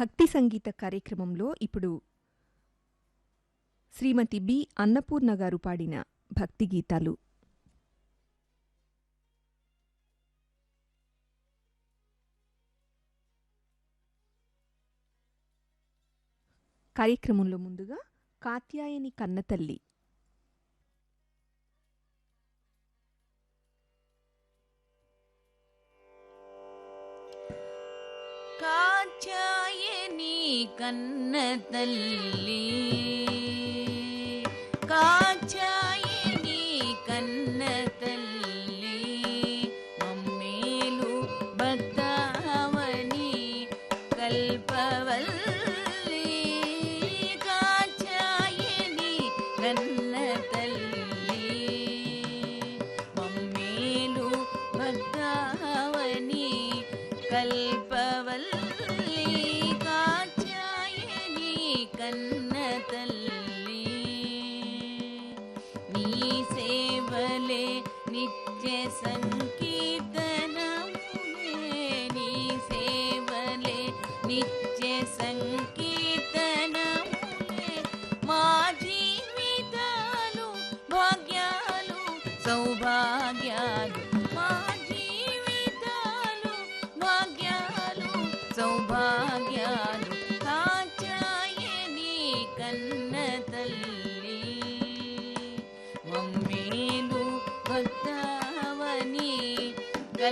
భక్తి సంగీత కార్యక్రమంలో ఇప్పుడు శ్రీమతి బి. అన్నపూర్ణ గారు పాడిన భక్తి గీతాలు. కార్యక్రమంలో ముందుగా కాత్యాయని కన్నతల్లి. కాత్యా కన్న తల్లి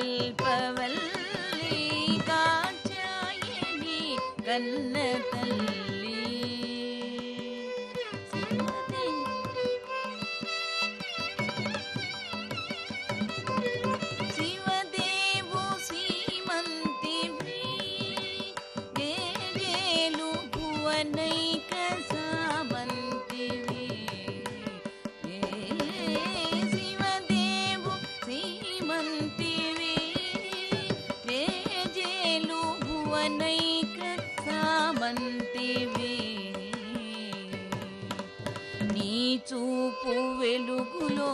కల్పవల్లి కాచాయని కన్న తల్లి శ్రీమతి శివదేవు శ్రీమంతివి వేవేలు చూపు వెలుగులో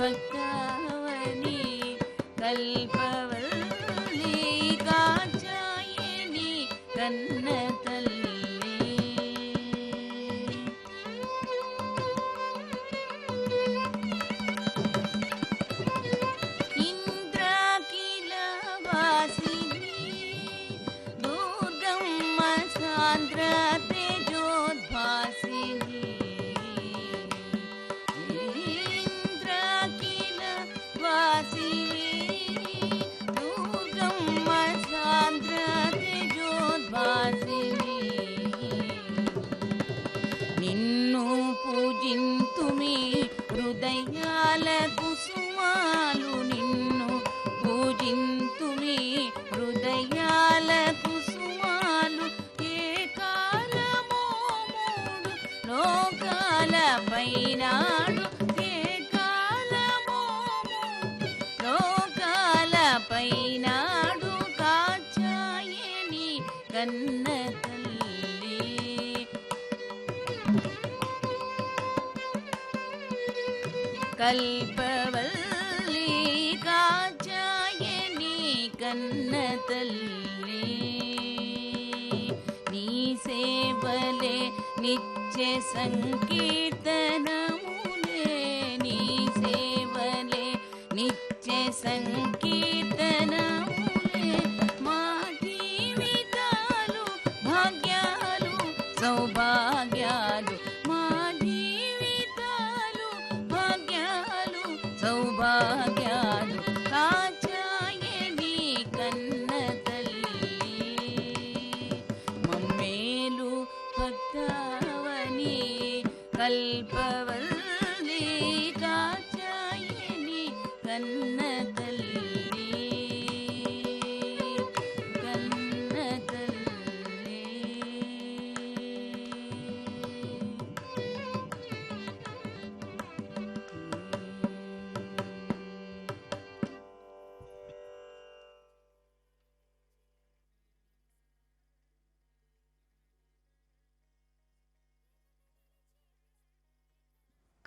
பக்காவனி கல்பவள்ளி காஞ்சாயணி கண்ண హృదయాల కుసుమాలు ఏ కాలమో మూడు లోకాల పైనాడు ఏ కాలమో లోకాల పైనాడు కాచాయని కన్న తల్లి. కన్న తల్లి నీ సేవలే నిత్య సంకీర్తనములే. నీ సేవలే నిత్య సంకీర్తనములే. మా జీవితాలు భాగ్యాలు సౌభాగ్య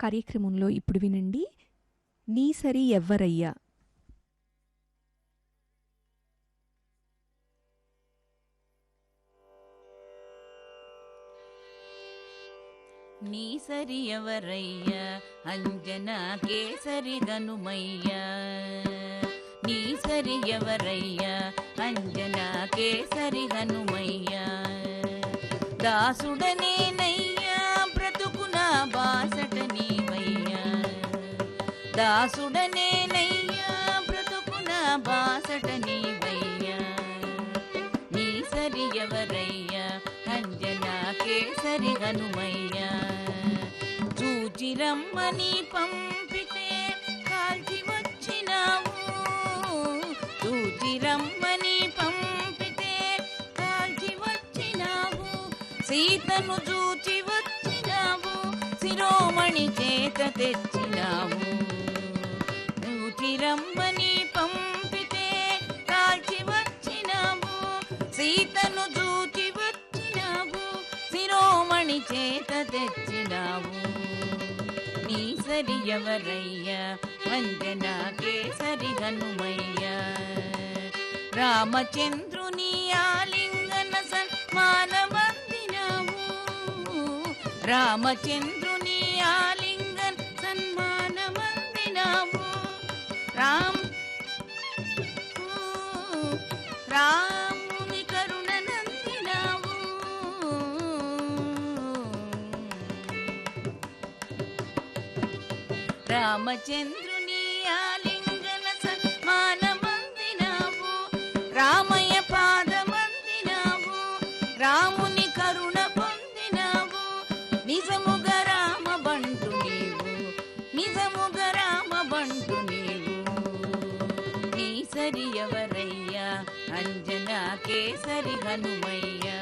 కార్యక్రమంలో ఇప్పుడు వినండి. నీ సరి ఎవ్వరయ్యా? నీ సరి ఎవరయ్యా? అంజన కేసరి గనుమయ్యా నీ సరి ఎవరయ్యా? అంజన కేసరి హనుమయ్యా దాసుడనే దాసుడనేనయ్యా బ్రతుకున బాసట నీవయ్యా నీ సరి ఎవరయ్యా అంజనా కేసరి హనుమయ్యా. చూచిరమ్మని పంపితే కాల్చి వచ్చినావు. చూచిరమ్మని పంపితే కాల్చి వచ్చినావు. సీతను చూచి వచ్చినావు శిరోమణి చేత తెచ్చినావు. నీ సరి ఎవరయ్యా కేసరి హనుమయ్య. రామచంద్రుని ఆలింగన సన్మానమందినావు రామచంద్రుని ఆలింగన సన్మానమందినావు రామ్ రామ్. రామచంద్రుని ఆలింగన సన్మానమందినావు. రామయ్య పాదమందినావు. రాముని కరుణ పొందినావు. నిజముగ రామ బంటు నీవు. నిజముగ రామ బంటు నీవు. నీ సరి ఎవరయ్యా? అంజనా కేసరి హనుమయ్యా.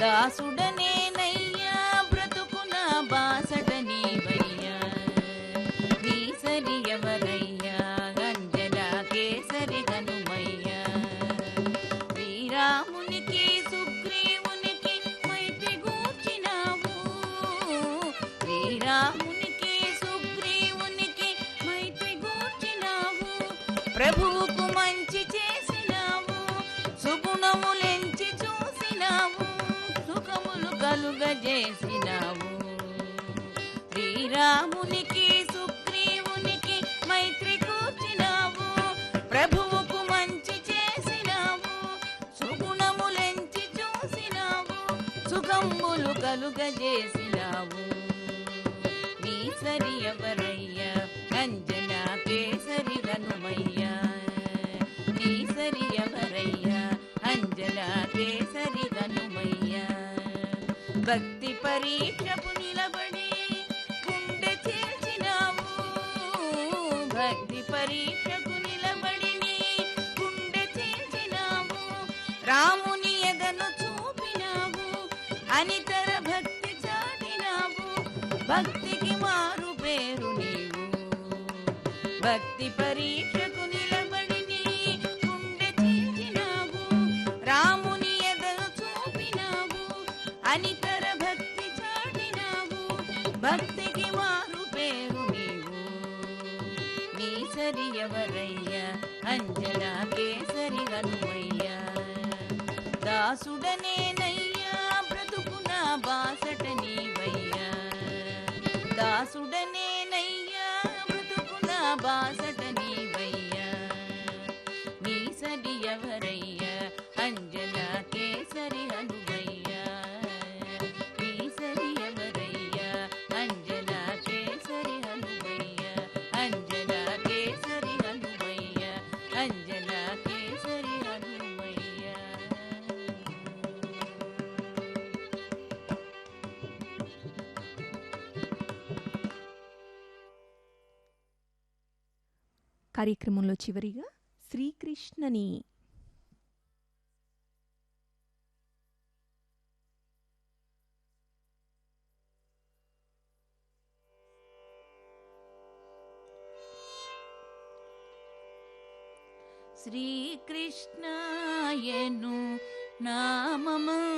దాసుడనేనయ్యా. రామునికి సుగ్రీవునికి మైత్రి గూర్చినావు. ప్రభువుకు మంచి చేసినావు. సుగుణములెంచి చూసినావు. సుఖములు కలుగజేసినావు. శ్రీరామునికి సుగ్రీవునికి మైత్రి కూర్చినావు ప్రభువుకు మంచి చేసినావు. సుగుణములెంచి చూసినావు. సుఖములు కలుగజేసినావు. నీ ఎవరయ్యా? అంజనా కేసరి హనుమయ్యా నీ ఎవరయ్యా? అంజనా కేసరి హనుమయ్యా భక్తి పరీక్షపు నిలబడి గుండె చేర్చినావు. భక్తి పరీక్షకు నిలబడి గుండె చేర్చినావు. రాముని ఎదను చూపినావు. అనితర భక్తి చాటినావు. భక్తికి మారు పేరు నీవు. భక్తి పరీక్షకు నిలబడి నీ గుండె చీల్చినావు రాముని ఎదలు చూపినావు. అనితర భక్తి చాటినావు. భక్తికి మారు పేరు నీవు. నీ సరి ఎవరయ్యా? అంజనా కేసరి హనుమయ్యా. దాసుడనేనయ్యా బ్రతుకున బాసట బ్రతుకున బాసట కార్యక్రమంలో చివరిగా శ్రీకృష్ణని శ్రీకృష్ణాయను నామమంత్ర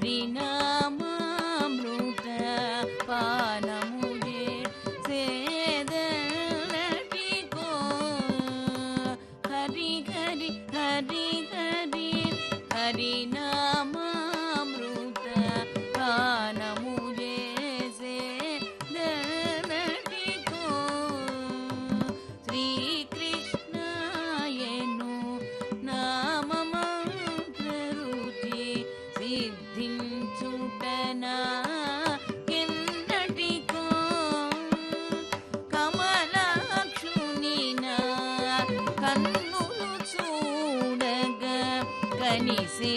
హరినామామృత పానముదే సేదలటికో హరి హరి హరి హరి హరినా కన్నులు చూడగ కనిసే